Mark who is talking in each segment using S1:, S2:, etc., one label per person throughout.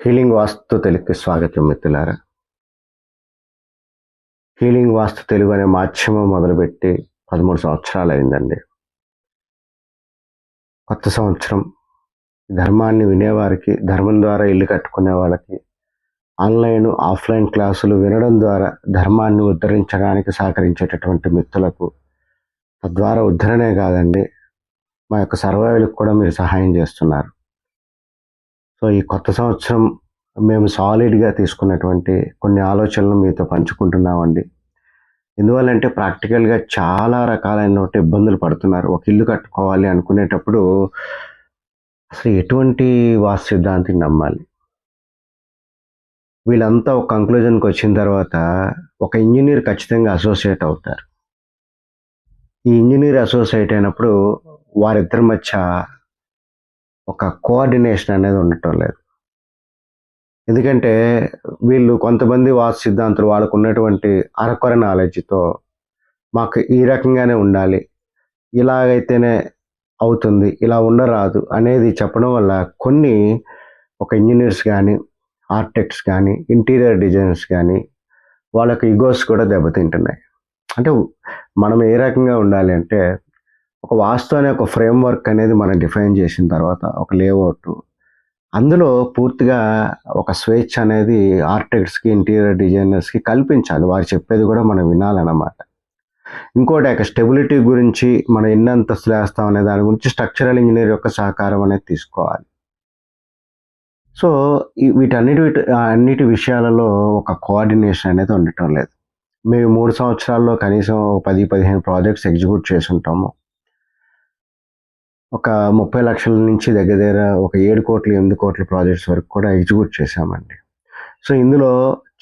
S1: Healing వాస్తు తెలుగుకి స్వాగతం మిత్రులారా. హీలింగ్ వాస్తు తెలుగు అనే మాధ్యమం మొదలుపెట్టి పదమూడు సంవత్సరాలు అయిందండి కొత్త సంవత్సరం. ధర్మాన్ని వినేవారికి ధర్మం ద్వారా ఇల్లు కట్టుకునే వాళ్ళకి ఆన్లైన్ ఆఫ్లైన్ క్లాసులు వినడం ద్వారా ధర్మాన్ని ఉద్ధరించడానికి సహకరించేటటువంటి మిత్రులకు తద్వారా ఉద్ధరణే కాదండి మా యొక్క సర్వైవల్కి కూడా మీరు సహాయం చేస్తున్నారు. సో ఈ కొత్త సంవత్సరం మేము సాలిడ్గా తీసుకున్నటువంటి కొన్ని ఆలోచనలు మీతో పంచుకుంటున్నామండి. ఎందువల్లంటే ప్రాక్టికల్గా చాలా రకాలైనటువంటి ఇబ్బందులు పడుతున్నారు. ఒక ఇల్లు కట్టుకోవాలి అనుకునేటప్పుడు అసలు ఎటువంటి వాస్తు సిద్ధాంతిని నమ్మాలి? వీళ్ళంతా ఒక కంక్లూజన్కి వచ్చిన తర్వాత ఒక ఇంజనీర్ ఖచ్చితంగా అసోసియేట్ అవుతారు. ఈ ఇంజనీర్ అసోసియేట్ అయినప్పుడు వారిద్దరి మధ్య ఒక కోఆర్డినేషన్ అనేది ఉండటం లేదు. ఎందుకంటే వీళ్ళు కొంతమంది వాస్తు సిద్ధాంతులు వాళ్ళకు ఉన్నటువంటి అరకొర నాలెడ్జ్తో మాకు ఈ రకంగానే ఉండాలి. ఇలాగైతేనే అవుతుంది ఇలా ఉండరాదు అనేది చెప్పడం వల్ల కొన్ని ఒక ఇంజనీర్స్ కానీ ఆర్కిటెక్ట్స్ కానీ ఇంటీరియర్ డిజైనర్స్ కానీ వాళ్ళకి ఇగోస్ కూడా దెబ్బతింటున్నాయి. అంటే మనం ఏ రకంగా ఉండాలి అంటే ఒక వాస్తు అనే ఒక ఫ్రేమ్ వర్క్ అనేది మనం డిఫైన్ చేసిన తర్వాత ఒక లేఅవుట్. అందులో పూర్తిగా ఒక స్వేచ్ఛ అనేది ఆర్కిటెక్ట్స్కి ఇంటీరియర్ డిజైనర్స్కి కల్పించాలి. వారు చెప్పేది కూడా మనం వినాలన్నమాట. ఇంకోటి యొక్క స్టెబిలిటీ గురించి మనం ఎన్ని అంతస్తులు వేస్తాం అనే దాని గురించి స్ట్రక్చరల్ ఇంజనీర్ యొక్క సహకారం అనేది తీసుకోవాలి. సో వీటన్నిటి అన్నిటి విషయాలలో ఒక కోఆర్డినేషన్ అనేది ఉండటం లేదు. మేము మూడు సంవత్సరాల్లో కనీసం పది పదిహేను ప్రాజెక్ట్స్ ఎగ్జిక్యూట్ చేసి ఉంటాము ఒక ముప్పై లక్షల నుంచి దగ్గర దగ్గర ఒక ఏడు కోట్లు ఎనిమిది కోట్ల ప్రాజెక్ట్స్ వరకు కూడా ఎగ్జిక్యూట్ చేశామండి. సో ఇందులో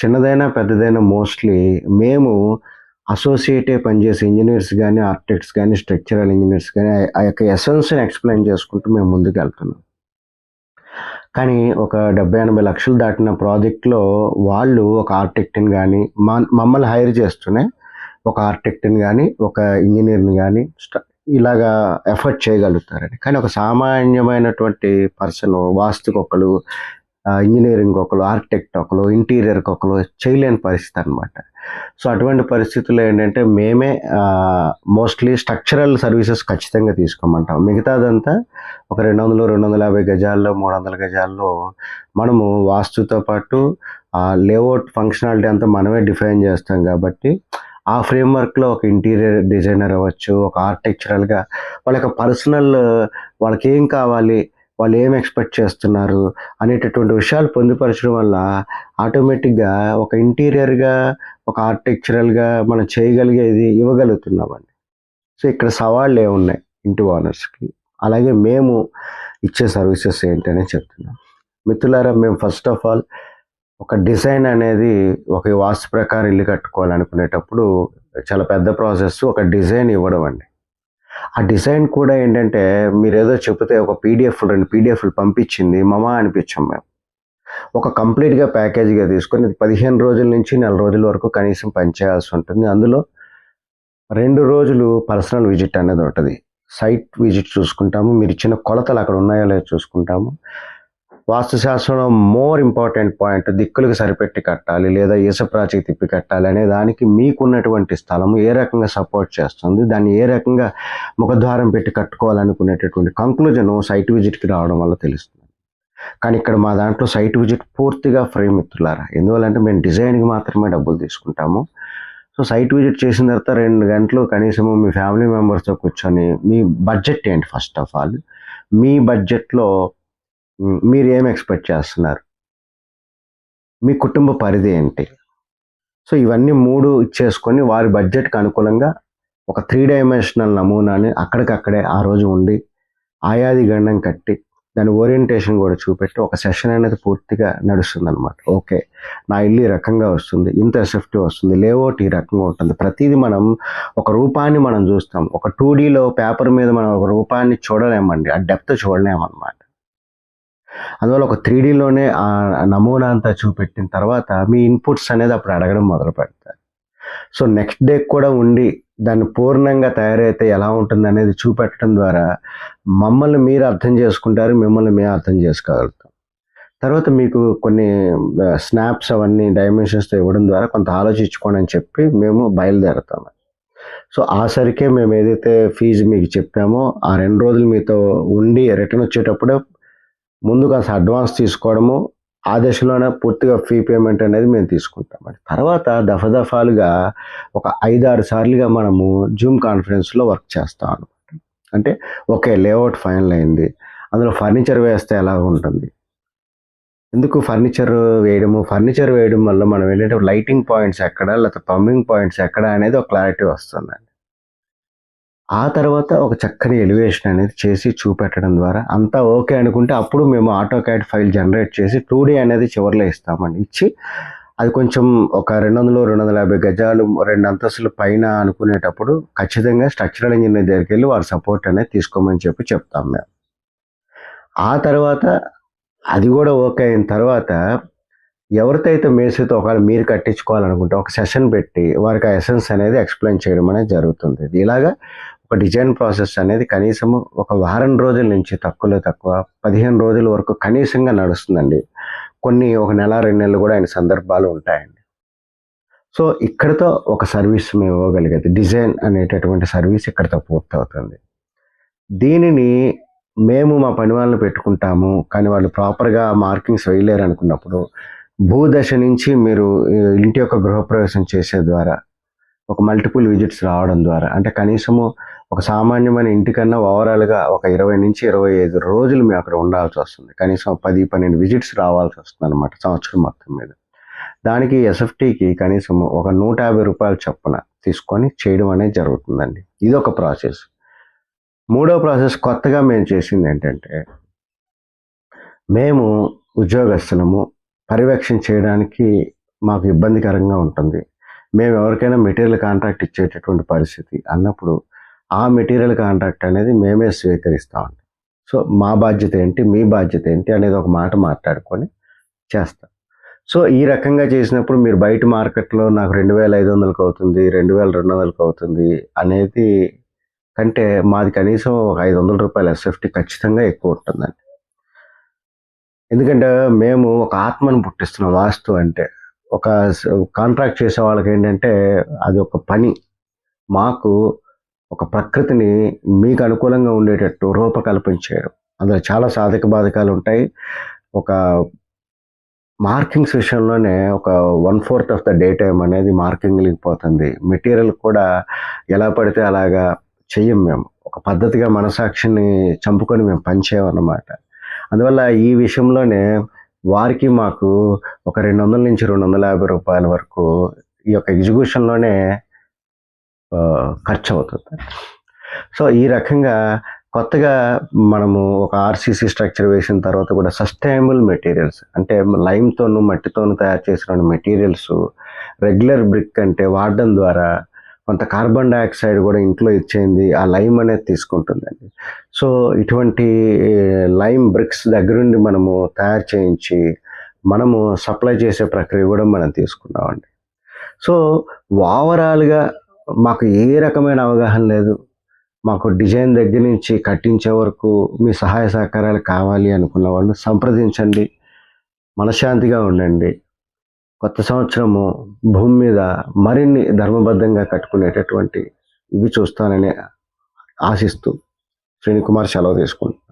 S1: చిన్నదైనా పెద్దదైనా మోస్ట్లీ మేము అసోసియేటే పనిచేసే ఇంజనీర్స్ కానీ ఆర్కిటెక్ట్స్ కానీ స్ట్రక్చరల్ ఇంజనీర్స్ కానీ ఆ యొక్క ఎసెన్స్ని ఎక్స్ప్లెయిన్ చేసుకుంటూ మేము ముందుకు వెళ్తున్నాం కానీ ఒక డెబ్బై ఎనభై లక్షలు దాటిన ప్రాజెక్ట్లో వాళ్ళు ఒక ఆర్కిటెక్ట్ని కానీ మా మమ్మల్ని హైర్ చేస్తూనే ఒక ఆర్కిటెక్ట్ని కానీ ఒక ఇంజనీర్ని కానీ ఇలాగా ఎఫర్ట్ చేయగలుగుతారండి కానీ ఒక సామాన్యమైనటువంటి పర్సన్ వాస్తుకు ఒకరు ఇంజనీరింగ్ ఒకరు ఆర్కిటెక్ట్ ఒకరు ఇంటీరియర్కి ఒకరు చేయలేని పరిస్థితి అనమాట సో అటువంటి పరిస్థితుల్లో ఏంటంటే మేమే మోస్ట్లీ స్ట్రక్చరల్ సర్వీసెస్ ఖచ్చితంగా తీసుకోమంటాం. మిగతాదంతా ఒక రెండు వందలు రెండు వందల యాభై గజాల్లో మూడు వందల గజాల్లో మనము వాస్తుతో పాటు లేఅవుట్ ఫంక్షనాలిటీ అంతా మనమే డిఫైన్ చేస్తాం కాబట్టి ఆ ఫ్రేమ్వర్క్లో ఒక ఇంటీరియర్ డిజైనర్ అవ్వచ్చు ఒక ఆర్కిటెక్చరల్గా వాళ్ళ యొక్క పర్సనల్ వాళ్ళకి ఏం కావాలి వాళ్ళు ఏం ఎక్స్పెక్ట్ చేస్తున్నారు అనేటటువంటి విషయాలు పొందుపరచడం వల్ల ఆటోమేటిక్గా ఒక ఇంటీరియర్గా ఒక ఆర్కిటెక్చరల్గా మనం చేయగలిగేది ఇవ్వగలుగుతున్నామండి. సో ఇక్కడ సవాళ్ళు ఏమున్నాయి ఇంటి ఓనర్స్కి. అలాగే మేము ఇచ్చే సర్వీసెస్ ఏంటనే చెప్తున్నాం మిత్రులారా మేము ఫస్ట్ ఆఫ్ ఆల్ ఒక డిజైన్ అనేది ఒక వాస్తు ప్రకారం ఇల్లు కట్టుకోవాలనుకునేటప్పుడు చాలా పెద్ద ప్రాసెస్ ఒక డిజైన్ ఇవ్వడం అండి. ఆ డిజైన్ కూడా ఏంటంటే మీరు ఏదో చెబితే ఒక పీడిఎఫ్ రెండు పీడిఎఫ్లు పంపించింది మమా అనిపించాం మేము. ఒక కంప్లీట్గా ప్యాకేజీగా తీసుకొని పదిహేను రోజుల నుంచి నెల రోజుల వరకు కనీసం పనిచేయాల్సి ఉంటుంది. అందులో రెండు రోజులు పర్సనల్ విజిట్ అనేది ఉంటుంది. సైట్ విజిట్ చూసుకుంటాము. మీరు ఇచ్చిన కొలతలు అక్కడ ఉన్నాయో లేదో చూసుకుంటాము. వాస్తుశాస్త్రంలో మోర్ ఇంపార్టెంట్ పాయింట్ దిక్కులకు సరిపెట్టి కట్టాలి లేదా ఈసప్రాచికి తిప్పి కట్టాలి అనే దానికి మీకున్నటువంటి స్థలం ఏ రకంగా సపోర్ట్ చేస్తుంది దాన్ని ఏ రకంగా ముఖద్వారం పెట్టి కట్టుకోవాలనుకునేటటువంటి కంక్లూజన్ సైట్ విజిట్కి రావడం వల్ల తెలుస్తుంది. కానీ ఇక్కడ మా దాంట్లో సైట్ విజిట్ పూర్తిగా ఫ్రీ మిత్రులారా. ఎందువల్లంటే మేము డిజైన్కి మాత్రమే డబ్బులు తీసుకుంటాము. సో సైట్ విజిట్ చేసిన తర్వాత రెండు గంటలు కనీసము మీ ఫ్యామిలీ మెంబర్స్తో కూర్చొని మీ బడ్జెట్ ఏంటి ఫస్ట్ ఆఫ్ ఆల్ మీ బడ్జెట్లో మీరు ఏం ఎక్స్పెక్ట్ చేస్తున్నారు? మీ కుటుంబ పరిధి ఏంటి? సో ఇవన్నీ మూడు ఇచ్చేసుకొని వారి బడ్జెట్కి అనుకూలంగా ఒక త్రీ డైమెన్షనల్ నమూనాని అక్కడికక్కడే ఆ రోజు ఉండి ఆయాది గండం కట్టి దాని ఓరియంటేషన్ కూడా చూపెట్టి ఒక సెషన్ అనేది పూర్తిగా నడుస్తుంది అనమాట ఓకే. నా ఇల్లు ఈ రకంగా వస్తుంది ఇంత సేఫ్టీ వస్తుంది లేఅవుట్ ఈ రకంగా ఉంటుంది. ప్రతిదీ మనం ఒక రూపాన్ని మనం చూస్తాం. ఒక టూ డీలో పేపర్ మీద మనం ఒక రూపాన్ని చూడలేమండి. ఆ డెప్త్ చూడలేమన్నమాట. అందువల్ల ఒక త్రీ డీలోనే ఆ నమూనా అంతా చూపెట్టిన తర్వాత మీ ఇన్పుట్స్ అనేది అప్పుడు అడగడం మొదలు పెడతారు. సో నెక్స్ట్ డే కూడా ఉండి దాన్ని పూర్ణంగా తయారైతే ఎలా ఉంటుంది అనేది చూపెట్టడం ద్వారా మమ్మల్ని మీరు అర్థం చేసుకుంటారు మిమ్మల్ని మేము అర్థం చేసుకోగలుగుతాం. తర్వాత మీకు కొన్ని స్నాప్స్ అవన్నీ డైమెన్షన్స్తో ఇవ్వడం ద్వారా కొంత ఆలోచించుకోండి అని చెప్పి మేము బయలుదేరుతాం. సో ఆ సరికే మేము ఏదైతే ఫీజు మీకు చెప్పామో ఆ రెండు రోజులు మీతో ఉండి రిటర్న్ వచ్చేటప్పుడే ముందు కాస్త అడ్వాన్స్ తీసుకోవడము ఆ దశలోనే పూర్తిగా ఫీ పేమెంట్ అనేది మేము తీసుకుంటాం. తర్వాత దఫదఫాలుగా ఒక ఐదారు సార్లుగా మనము జూమ్ కాన్ఫరెన్స్లో వర్క్ చేస్తాం అనమాట అంటే ఓకే లేఅవుట్ ఫైనల్ అయింది. అందులో ఫర్నిచర్ వేస్తే ఎలా ఉంటుంది? ఎందుకు ఫర్నిచర్ వేయడము? ఫర్నిచర్ వేయడం వల్ల మనం ఏంటంటే లైటింగ్ పాయింట్స్ ఎక్కడ లేకపోతే పంపింగ్ పాయింట్స్ ఎక్కడ అనేది ఒక క్లారిటీ వస్తుందండి ఆ తర్వాత ఒక చక్కని ఎలివేషన్ అనేది చేసి చూపెట్టడం ద్వారా అంతా ఓకే అనుకుంటే అప్పుడు మేము ఆటో క్యాడ్ ఫైల్ జనరేట్ చేసి టూ డీ అనేది చివరిలో ఇస్తామండి. ఇచ్చి అది కొంచెం ఒక రెండు వందలు రెండు వందల యాభై గజాలు రెండు అంతస్తులు పైన అనుకునేటప్పుడు ఖచ్చితంగా స్ట్రక్చరల్ ఇంజనీర్ దగ్గరికి వెళ్ళి వారి సపోర్ట్ అనేది తీసుకోమని చెప్పి చెప్తాం మేము. ఆ తర్వాత అది కూడా ఓకే అయిన తర్వాత ఎవరితో అయితే మేసితో ఒకవేళ మీరు కట్టించుకోవాలనుకుంటే ఒక సెషన్ పెట్టి వారికి ఆ ఎసెన్స్ అనేది ఎక్స్ప్లెయిన్ చేయడం అనేది జరుగుతుంది. ఇది ఇలాగా ఒక డిజైన్ ప్రాసెస్ అనేది కనీసం ఒక వారం రోజుల నుంచి తక్కువలో తక్కువ పదిహేను రోజుల వరకు కనీసంగా నడుస్తుందండి. కొన్ని ఒక నెల రెండు నెలలు కూడా ఆయన సందర్భాలు ఉంటాయండి. సో ఇక్కడతో ఒక సర్వీస్ మేము ఇవ్వగలిగేది. డిజైన్ అనేటటువంటి సర్వీస్ ఇక్కడతో పూర్తవుతుంది. దీనిని మేము మా పని వాళ్ళని పెట్టుకుంటాము. కానీ వాళ్ళు ప్రాపర్గా మార్కింగ్స్ వేయలేరు అనుకున్నప్పుడు భూదశ నుంచి మీరు ఇంటి యొక్క గృహప్రవేశం చేసే ద్వారా ఒక మల్టిపుల్ విజిట్స్ రావడం ద్వారా అంటే కనీసము ఒక సామాన్యమైన ఇంటికన్నా ఓవరాల్గా ఒక ఇరవై నుంచి ఇరవై ఐదు రోజులు మేము అక్కడ ఉండాల్సి వస్తుంది. కనీసం పది పన్నెండు విజిట్స్ రావాల్సి వస్తుంది అనమాట సంవత్సరం మొత్తం మీద. దానికి ఎస్ఎఫ్టీకి కనీసం ఒక నూట యాభై రూపాయలు చొప్పున తీసుకొని చేయడం అనేది జరుగుతుందండి. ఇది ఒక ప్రాసెస్. మూడో ప్రాసెస్ కొత్తగా మేము చేసింది ఏంటంటే మేము ఉద్యోగస్తులము పర్యవేక్షణ చేయడానికి మాకు ఇబ్బందికరంగా ఉంటుంది. మేము ఎవరికైనా మెటీరియల్ కాంట్రాక్ట్ ఇచ్చేటటువంటి పరిస్థితి అన్నప్పుడు ఆ మెటీరియల్ కాంట్రాక్ట్ అనేది మేమే స్వీకరిస్తామండి. సో మా బాధ్యత ఏంటి మీ బాధ్యత ఏంటి అనేది ఒక మాట మాట్లాడుకొని చేస్తాం. సో ఈ రకంగా చేసినప్పుడు మీరు బయట మార్కెట్లో నాకు రెండు వేల ఐదు వందలకు అవుతుంది రెండు వేల రెండు వందలకు అవుతుంది అనేది కంటే మాది కనీసం ఒక ఐదు వందల రూపాయల ఎస్ఎఫ్టీ ఖచ్చితంగా ఎక్కువ ఉంటుందండి. ఎందుకంటే మేము ఒక ఆత్మను పుట్టిస్తున్నాం వాస్తు అంటే. ఒక కాంట్రాక్ట్ చేసే వాళ్ళకి ఏంటంటే అది ఒక పని. మాకు ఒక ప్రకృతిని మీకు అనుకూలంగా ఉండేటట్టు రూపకల్పన చేయడం అందులో చాలా సాధక బాధకాలు ఉంటాయి. ఒక మార్కింగ్స్ విషయంలోనే ఒక one fourth of the day time అనేది మార్కింగ్లకి పోతుంది. మెటీరియల్ కూడా ఎలా పడితే అలాగా చెయ్యం మేము. ఒక పద్ధతిగా మనసాక్షిని చంపుకొని మేము పనిచేయమన్నమాట. అందువల్ల ఈ విషయంలోనే వారికి మాకు ఒక రెండు వందల నుంచి రెండు వందల యాభై రూపాయల వరకు ఈ యొక్క ఎగ్జిక్యూషన్లోనే ఖర్చు అవుతుంది సో ఈ రకంగా కొత్తగా మనము ఒక ఆర్సీసీ స్ట్రక్చర్ వేసిన తర్వాత కూడా సస్టైనబుల్ మెటీరియల్స్ అంటే లైమ్తోను మట్టితోను తయారు చేసిన మెటీరియల్స్ రెగ్యులర్ బ్రిక్ అంటే వాడడం ద్వారా కొంత కార్బన్ డైఆక్సైడ్ కూడా ఇంట్లో ఇచ్చేయింది ఆ లైమ్ అనేది తీసుకుంటుందండి. సో ఇటువంటి లైమ్ బ్రిక్స్ దగ్గరుండి మనము తయారు చేయించి మనము సప్లై చేసే ప్రక్రియ కూడా మనం తీసుకున్నామండి. సో ఓవరాల్గా మాకు ఏ రకమైన అవగాహన లేదు. మాకు డిజైన్ దగ్గర నుంచి కట్టించే వరకు మీ సహాయ సహకారాలు కావాలి అనుకున్న వాళ్ళు సంప్రదించండి. మనశ్శాంతిగా ఉండండి. కొత్త సంవత్సరము భూమి మీద మరిన్ని ధర్మబద్ధంగా కట్టుకునేటటువంటి ఇవి చూస్తానని ఆశిస్తూ శ్రీనికుమార్ సెలవు తీసుకుంటాను